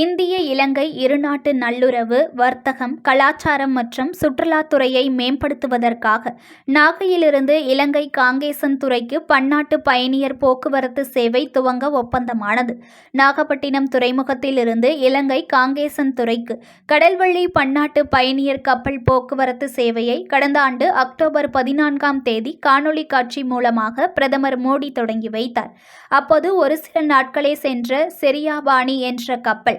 இந்திய இலங்கை இருநாட்டு நல்லுறவு வர்த்தகம் கலாச்சாரம் மற்றும் சுற்றுலாத்துறையை மேம்படுத்துவதற்காக நாகையிலிருந்து இலங்கை காங்கேசன் துறைக்கு பன்னாட்டு பயணியர் போக்குவரத்து சேவை துவங்க ஒப்பந்தமானது. நாகப்பட்டினம் துறைமுகத்திலிருந்து இலங்கை காங்கேசன் துறைக்கு கடல்வழி பன்னாட்டு பயணியர் கப்பல் போக்குவரத்து சேவையை கடந்த ஆண்டு அக்டோபர் பதினான்காம் தேதி காணொளி காட்சி மூலமாக பிரதமர் மோடி தொடங்கி வைத்தார். அப்போது ஒரு சில நாட்களே சென்ற செரியாபாணி என்ற கப்பல்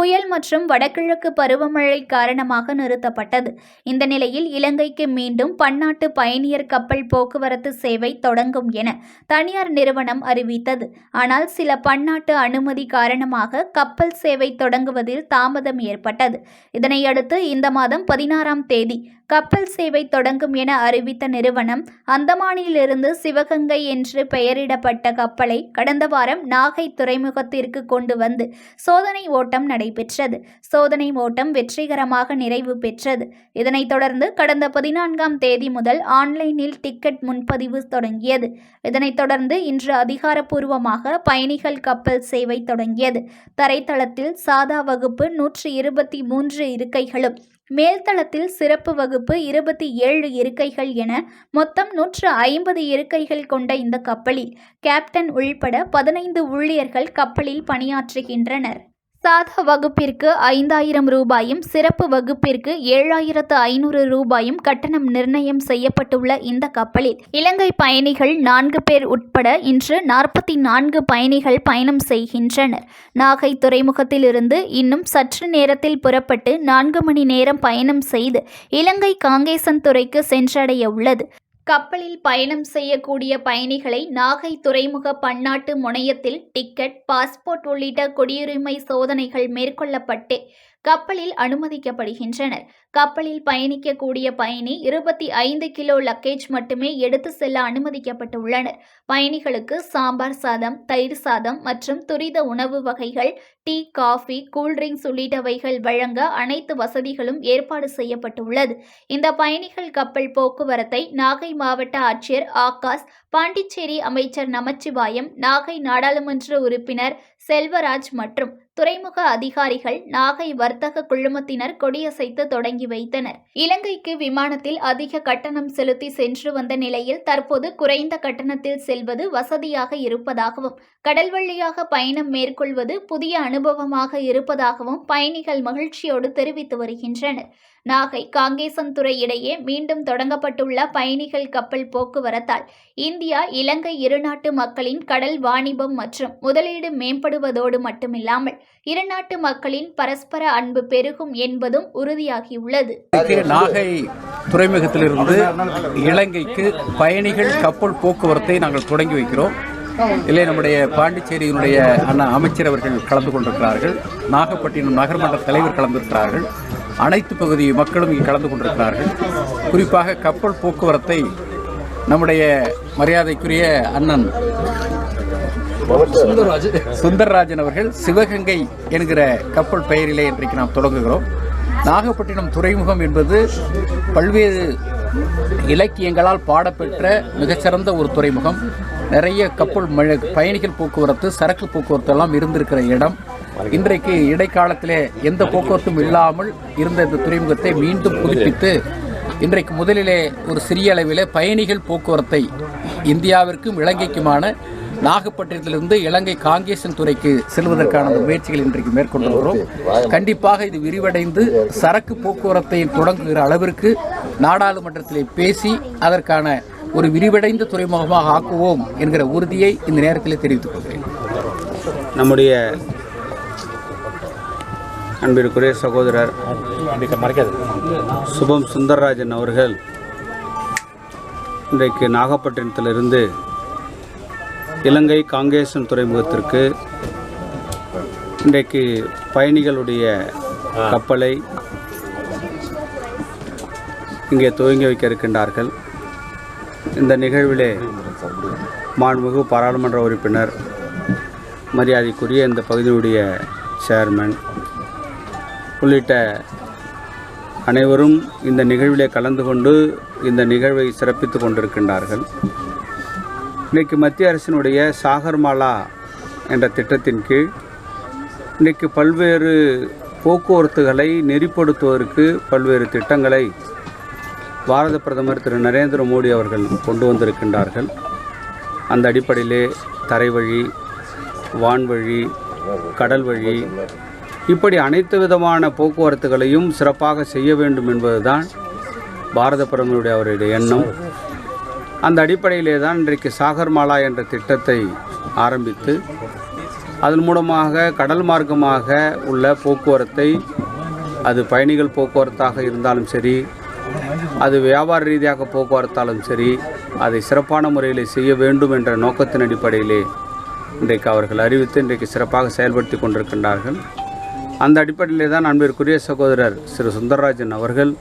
புயல் மற்றும் வடகிழக்கு பருவமழை காரணமாக நிறுத்தப்பட்டது. இந்த நிலையில் இலங்கைக்கு மீண்டும் பன்னாட்டு பயணியர் கப்பல் போக்குவரத்து சேவை தொடங்கும் என தனியார் நிறுவனம் அறிவித்தது. ஆனால் சில பன்னாட்டு அனுமதி காரணமாக கப்பல் சேவை தொடங்குவதில் தாமதம் ஏற்பட்டது. இதனையடுத்து இந்த மாதம் பதினாறாம் தேதி கப்பல் சேவை தொடங்கும் என அறிவித்த நிறுவனம் அந்தமானிலிருந்து சிவகங்கை என்று பெயரிடப்பட்ட கப்பலை கடந்த வாரம் நாகை துறைமுகத்திற்கு கொண்டு வந்து சோதனை ஓட்டம் நடை நடைபெற்றது சோதனை ஓட்டம் வெற்றிகரமாக நிறைவு பெற்றது. இதனைத் தொடர்ந்து கடந்த பதினான்காம் தேதி முதல் ஆன்லைனில் டிக்கெட் முன்பதிவு தொடங்கியது. இதனைத் தொடர்ந்து இன்று அதிகாரப்பூர்வமாக பயணிகள் கப்பல் சேவை தொடங்கியது. தரைத்தளத்தில் சாதா வகுப்பு நூற்றி இருபத்தி மூன்று இருக்கைகளும் மேல்தளத்தில் சிறப்பு வகுப்பு இருபத்தி ஏழு இருக்கைகள் என மொத்தம் நூற்று ஐம்பது இருக்கைகள் கொண்ட இந்த கப்பலில் கேப்டன் உள்பட பதினைந்து ஊழியர்கள் கப்பலில் பணியாற்றுகின்றனர். சாதா வகுப்பிற்கு ஐந்தாயிரம் ரூபாயும் சிறப்பு வகுப்பிற்கு ஏழாயிரத்து ஐநூறு ரூபாயும் கட்டணம் நிர்ணயம் செய்யப்பட்டுள்ள இந்த கப்பலில் இலங்கை பயணிகள் நான்கு பேர் உட்பட இன்று நாற்பத்தி நான்கு பயணிகள் பயணம் செய்கின்றனர். நாகை துறைமுகத்திலிருந்து இன்னும் சற்று நேரத்தில் புறப்பட்டு நான்கு மணி நேரம் பயணம் செய்து இலங்கை காங்கேசன் துறைக்கு சென்றடைய உள்ளது. கப்பலில் பயணம் செய்யக்கூடிய பயணிகளை நாகை துறைமுக பன்னாட்டு முனையத்தில் டிக்கெட் பாஸ்போர்ட் உள்ளிட்ட குடியுரிமை சோதனைகள் மேற்கொள்ளப்பட்டு கப்பலில் அனுமதிக்கப்படுகின்றனர். கப்பலில் பயணிக்கக்கூடிய பயணி இருபத்தி ஐந்து கிலோ லக்கேஜ் மட்டுமே எடுத்து செல்ல அனுமதிக்கப்பட்டுள்ளனர். பயணிகளுக்கு சாம்பார் சாதம் தயிர் சாதம் மற்றும் துரித உணவு வகைகள் டீ காஃபி கூல்ட்ரிங்க்ஸ் உள்ளிட்டவைகள் வழங்க அனைத்து வசதிகளும் ஏற்பாடு செய்யப்பட்டுள்ளது. இந்த பயணிகள் கப்பல் போக்குவரத்தை நாகை மாவட்ட ஆட்சியர் ஆகாஷ் பாண்டிச்சேரி அமைச்சர் நமச்சிவாயம் நாகை நாடாளுமன்ற உறுப்பினர் செல்வராஜ் மற்றும் துறைமுக அதிகாரிகள் நாகை வர்த்தக குழுமத்தினர் கொடியசைத்து தொடங்கி வைத்தனர். இலங்கைக்கு விமானத்தில் அதிக கட்டணம் செலுத்தி சென்று வந்த நிலையில் தற்போது குறைந்த கட்டணத்தில் செல்வது வசதியாக இருப்பதாகவும் கடல் வழியாக பயணம் மேற்கொள்வது புதிய அனுபவமாக இருப்பதாகவும் பயணிகள் மகிழ்ச்சியோடு தெரிவித்து வருகின்றனர். நாகை காங்கேசன்துறை இடையே மீண்டும் தொடங்கப்பட்டுள்ள பயணிகள் கப்பல் போக்குவரத்தால் இந்தியா இலங்கை இருநாட்டு மக்களின் கடல் வாணிபம் மற்றும் முதலீடு மேம்படுவதோடு மட்டுமில்லாமல் இருநாட்டு மக்களின் பரஸ்பர அன்பு பெருகும் என்பதும் உறுதியாகியுள்ளது. நாகை துறைமுகத்திலிருந்து இலங்கைக்கு பயணிகள் கப்பல் போக்குவரத்தை நாங்கள் தொடங்கி வைக்கிறோம். இல்லை நம்முடைய பாண்டிச்சேரியினுடைய அண்ணா அமைச்சர் அவர்கள் கலந்து கொண்டிருக்கிறார்கள். நாகப்பட்டினம் நகர்மன்ற தலைவர் கலந்திருக்கிறார்கள். அனைத்து பகுதி மக்களும் இங்கே கலந்து கொண்டிருக்கிறார்கள். குறிப்பாக கப்பல் போக்குவரத்தை நம்முடைய மரியாதைக்குரிய அண்ணன் சுந்தரராஜன் அவர்கள் சிவகங்கை என்கிற கப்பல் பெயரிலே இன்றைக்கு நாம் தொடங்குகிறோம். நாகப்பட்டினம் துறைமுகம் என்பது பல்வேறு இலக்கியங்களால் பாடப்பெற்ற மிகச்சிறந்த ஒரு துறைமுகம். நிறைய கப்பல் மழை பயணிகள் போக்குவரத்து சரக்கு போக்குவரத்து எல்லாம் இருந்திருக்கிற இடம். இன்றைக்கு இடைக்காலத்திலே எந்த போக்குவரத்தும் இல்லாமல் இருந்த இந்த துறைமுகத்தை மீண்டும் புதுப்பித்து இன்றைக்கு முதலிலே ஒரு சிறிய அளவிலே பயணிகள் போக்குவரத்தை இந்தியாவிற்கும் இலங்கைக்குமான நாகப்பட்டினத்திலிருந்து இலங்கை காங்கேசன் துறைக்கு செல்வதற்கான முயற்சிகள் இன்றைக்கு மேற்கொண்டு வருகிறோம் கண்டிப்பாக இது விரிவடைந்து சரக்கு போக்குவரத்தை தொடங்குகிற அளவிற்கு நாடாளுமன்றத்திலே பேசி அதற்கான ஒரு விரிவடைந்த துறைமுகமாக ஆக்குவோம் என்கிற உறுதியை இந்த நேரத்தில் தெரிவித்துக் கொள்கிறேன். நம்முடைய அன்பிற்குரிய சகோதரர் சுபம் சுந்தரராஜன் அவர்கள் இன்றைக்கு நாகப்பட்டினத்திலிருந்து இலங்கை காங்கேசன் துறைமுகத்திற்கு இன்றைக்கு பயணிகளுடைய கப்பலை இங்கே துவங்கி வைக்க இருக்கின்றார்கள். இந்த நிகழ்விலே மாண்புமிகு பாராளுமன்ற உறுப்பினர் மரியாதைக்குரிய இந்த பகுதியுடைய சேர்மன் உள்ளிட்ட அனைவரும் இந்த நிகழ்விலே கலந்து கொண்டு இந்த நிகழ்வை சிறப்பித்து கொண்டிருக்கின்றார்கள். இன்றைக்கு மத்திய அரசினுடைய சாகர்மாலா என்ற திட்டத்தின் கீழ் இன்றைக்கு பல்வேறு போக்குவரத்துகளை நெறிப்படுத்துவதற்கு பல்வேறு திட்டங்களை பாரத பிரதமர் திரு நரேந்திர மோடி அவர்கள் கொண்டு வந்திருக்கின்றார்கள். அந்த அடிப்படையிலே தரை வழி வான்வழி கடல் வழி இப்படி அனைத்து விதமான போக்குவரத்துகளையும் சிறப்பாக செய்ய வேண்டும் என்பதுதான் பாரத பிரதமருடைய அவருடைய எண்ணம். அந்த அடிப்படையிலே தான் இன்றைக்கு சாகர்மாலா என்ற திட்டத்தை ஆரம்பித்து அதன் மூலமாக கடல் மார்க்கமாக உள்ள போக்குவரத்தை அது பயணிகள் போக்குவரத்தாக இருந்தாலும் சரி அது வியாபார ரீதியாக போக்குவரத்தாலும் சரி அதை சிறப்பான முறையில் செய்ய வேண்டும் என்ற நோக்கத்தின் அடிப்படையிலே இன்றைக்கு அவர்கள் அறிவித்து இன்றைக்கு சிறப்பாக செயல்படுத்தி கொண்டிருக்கின்றார்கள். அந்த அடிப்படையிலே தான் அன்பிற்குரிய சகோதரர் சிறு சுந்தரராஜன் அவர்கள்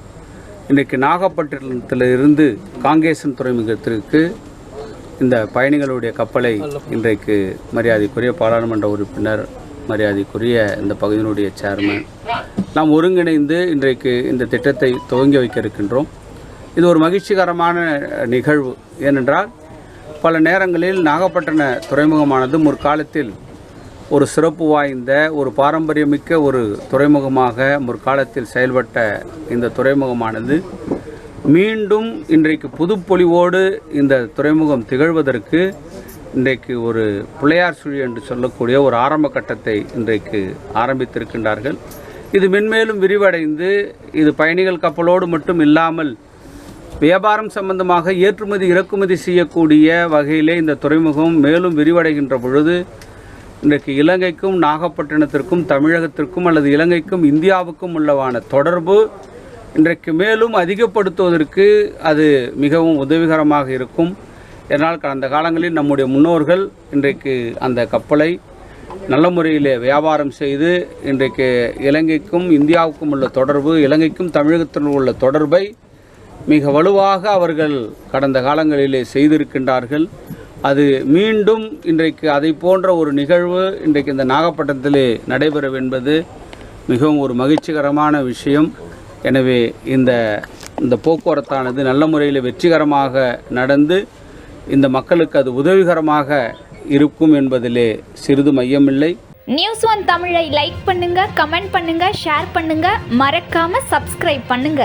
இன்றைக்கு நாகப்பட்டினத்தில் இருந்து காங்கேசன் துறைமுகத்திற்கு இந்த பயணிகளுடைய கப்பலை இன்றைக்கு மரியாதைக்குரிய பாராளுமன்ற உறுப்பினர் மரியாதைக்குரிய இந்த பகுதியினுடைய சேர்மன் நாம் ஒருங்கிணைந்து இன்றைக்கு இந்த திட்டத்தை துவங்கி வைக்க இருக்கின்றோம். இது ஒரு மகிழ்ச்சிகரமான நிகழ்வு. ஏனென்றால் பல நேரங்களில் நாகப்பட்டின துறைமுகமானது முற்காலத்தில் ஒரு சிறப்பு வாய்ந்த ஒரு பாரம்பரியமிக்க ஒரு துறைமுகமாக முற்காலத்தில் செயல்பட்ட இந்த துறைமுகமானது. மீண்டும் இன்றைக்கு புதுப்பொலிவோடு இந்த துறைமுகம் திகழ்வதற்கு இன்றைக்கு ஒரு பிள்ளையார் சுழி என்று சொல்லக்கூடிய ஒரு ஆரம்ப கட்டத்தை இன்றைக்கு ஆரம்பித்திருக்கின்றார்கள். இது மென்மேலும் விரிவடைந்து இது பயணிகள் கப்பலோடு மட்டும் இல்லாமல் வியாபாரம் சம்பந்தமாக ஏற்றுமதி இறக்குமதி செய்யக்கூடிய வகையிலே இந்த துறைமுகம் மேலும் விரிவடைகின்ற பொழுது இன்றைக்கு இலங்கைக்கும் நாகப்பட்டினத்திற்கும் தமிழகத்திற்கும் அல்லது இலங்கைக்கும் இந்தியாவுக்கும் உள்ளவான தொடர்பு இன்றைக்கு மேலும் அதிகப்படுத்துவதற்கு அது மிகவும் உதவிகரமாக இருக்கும். இதனால் கடந்த காலங்களில் நம்முடைய முன்னோர்கள் இன்றைக்கு அந்த கப்பலை நல்ல முறையிலே வியாபாரம் செய்து இன்றைக்கு இலங்கைக்கும் இந்தியாவுக்கும் உள்ள தொடர்பு இலங்கைக்கும் தமிழகத்திலும் உள்ள தொடர்பை மிக வலுவாக அவர்கள் கடந்த காலங்களிலே செய்திருக்கின்றார்கள். அது மீண்டும் இன்றைக்கு அதை போன்ற ஒரு நிகழ்வு இன்றைக்கு இந்த நாகப்பட்டினத்திலே நடைபெறும் என்பது மிகவும் ஒரு மகிழ்ச்சிகரமான விஷயம். எனவே இந்த இந்த போக்குவரத்தானது நல்ல முறையில் வெற்றிகரமாக நடந்து இந்த மக்களுக்கு அது உதவிகரமாக இருக்கும் என்பதிலே சிறிது மையமில்லை. நியூஸ் ஒன் தமிழை லைக் பண்ணுங்க கமெண்ட் பண்ணுங்க ஷேர் பண்ணுங்க. மறக்காம சப்ஸ்கிரைப் பண்ணுங்க.